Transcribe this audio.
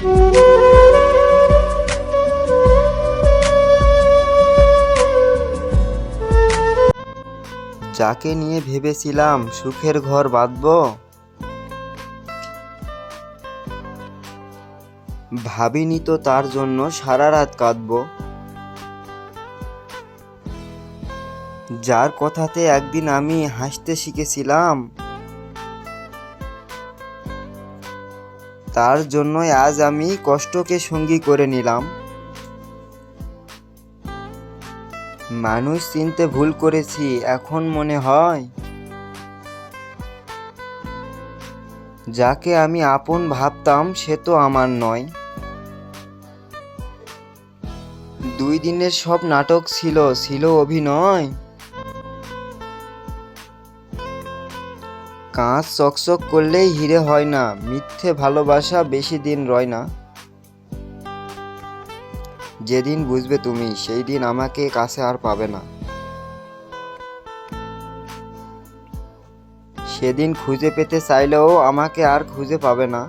যাকে নিয়ে ভেবেছিলাম সুখের ঘর বাঁধব, ভাবিনি তো তার জন্য সারা রাত কাঁদব। যার কথাতে একদিন আমি হাসতে শিখেছিলাম তার জন্যই আজ আমি কষ্টকে সঙ্গী করে নিলাম। মানুষ চিনতে ভুল করেছি, এখন মনে হয়। যাকে আমি আপন ভাবতাম, সে তো আমার নয়। দুই দিনের সব নাটক ছিল ছিল অভিনয়। কাঁচ চকচক করলেই হিরে হয় না, মিথ্যে ভালোবাসা বেশি দিন রয় না। যেদিন বুঝবে তুমি, সেই দিন আমাকে কাছে আর পাবে না। সেদিন খুঁজে পেতে চাইলেও আমাকে আর খুঁজে পাবে না।